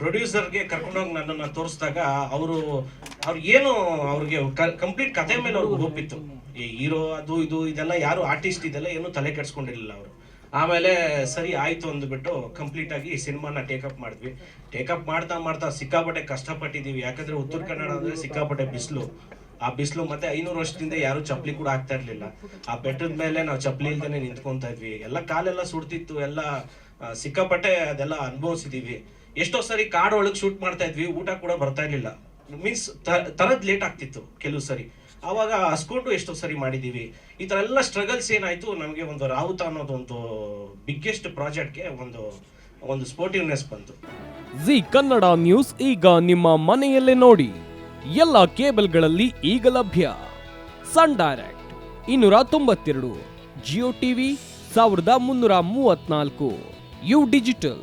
ಪ್ರೊಡ್ಯೂಸರ್ಗೆ ಕರ್ಕೊಂಡೋಗಿ ನನ್ನನ್ನು ತೋರಿಸಿದಾಗ ಅವರು ಅವ್ರು ಏನು ಅವ್ರಿಗೆ ಕಂಪ್ಲೀಟ್ ಕತೆ ಮೇಲೆ ಅವ್ರಿಗೆ ಒಪ್ಪಿತ್ತು. ಈ ಹೀರೋ ಅದು ಇದು ಇದೆಲ್ಲ ಯಾರು ಆರ್ಟಿಸ್ಟ್ ಇದೆಲ್ಲ ಏನು ತಲೆ ಕೆಡ್ಸ್ಕೊಂಡಿರಲಿಲ್ಲ ಅವರು. ಆಮೇಲೆ ಸರಿ ಆಯಿತು ಅಂದ್ಬಿಟ್ಟು ಕಂಪ್ಲೀಟ್ ಆಗಿ ಸಿನಿಮಾನ ಟೇಕಪ್ ಮಾಡಿದ್ವಿ. ಟೇಕಪ್ ಮಾಡ್ತಾ ಮಾಡ್ತಾ ಸಿಕ್ಕಾಪಟ್ಟೆ ಕಷ್ಟಪಟ್ಟಿದ್ದೀವಿ. ಯಾಕಂದ್ರೆ ಉತ್ತರ ಕನ್ನಡ ಅಂದರೆ ಸಿಕ್ಕಾಪಟ್ಟೆ ಬಿಸಿಲು. ಆ ಬಿಸಿಲು ಮತ್ತೆ ಐನೂರು ವರ್ಷದಿಂದ ಯಾರು ಚಪ್ಪಲಿ ಕೂಡ ಆಗ್ತಾ ಇರಲಿಲ್ಲ. ಆ ಬೆಟ್ಟದ ಮೇಲೆ ನಾವು ಚಪ್ಪಲಿ ಇಲ್ದೇ ನಿಂತ್ಕೊಂತ ಇದ್ವಿ. ಎಲ್ಲ ಕಾಲೆಲ್ಲ ಸುಡ್ತಿತ್ತು. ಎಲ್ಲ ಸಿಕ್ಕಾಪಟ್ಟೆ ಅದೆಲ್ಲ ಅನುಭವಿಸಿದೀವಿ. ಎಷ್ಟೋ ಸರಿ ಕಾಡೊಳಗೆ ಶೂಟ್ ಮಾಡ್ತಾ ಇದ್ವಿ, ಊಟ ಕೂಡ ಬರ್ತಾ ಇರ್ಲಿಲ್ಲ. ಮೀನ್ಸ್ ತರದ್ ಲೇಟ್ ಆಗ್ತಿತ್ತು ಕೆಲವು ಸರಿ. ಆವಾಗ ಹಸ್ಕೊಂಡು ಎಷ್ಟೋ ಸರಿ ಮಾಡಿದೀವಿ. ಈ ಥರ ಎಲ್ಲ ಸ್ಟ್ರಗಲ್ಸ್ ಏನಾಯ್ತು, ನಮಗೆ ಒಂದು ರಾವುತ ಅನ್ನೋದೊಂದು ಬಿಗ್ಗೆಸ್ಟ್ ಪ್ರಾಜೆಕ್ಟ್ಗೆ ಒಂದು ಒಂದು ಸ್ಪೋರ್ಟಿವ್ನೆಸ್ ಬಂತು. ಜಿ ಕನ್ನಡ ನ್ಯೂಸ್ ಈಗ ನಿಮ್ಮ ಮನೆಯಲ್ಲೇ ನೋಡಿ. ಎಲ್ಲ ಕೇಬಲ್ಗಳಲ್ಲಿ ಈಗ ಲಭ್ಯ. ಸನ್ ಡೈರೆಕ್ಟ್ ಇನ್ನೂರ ತೊಂಬತ್ತೆರಡು ಜಿಯೋ ಟಿವಿ ಸಾವಿರದ ಮುನ್ನೂರ ಮೂವತ್ನಾಲ್ಕು ಯು ಡಿಜಿಟಲ್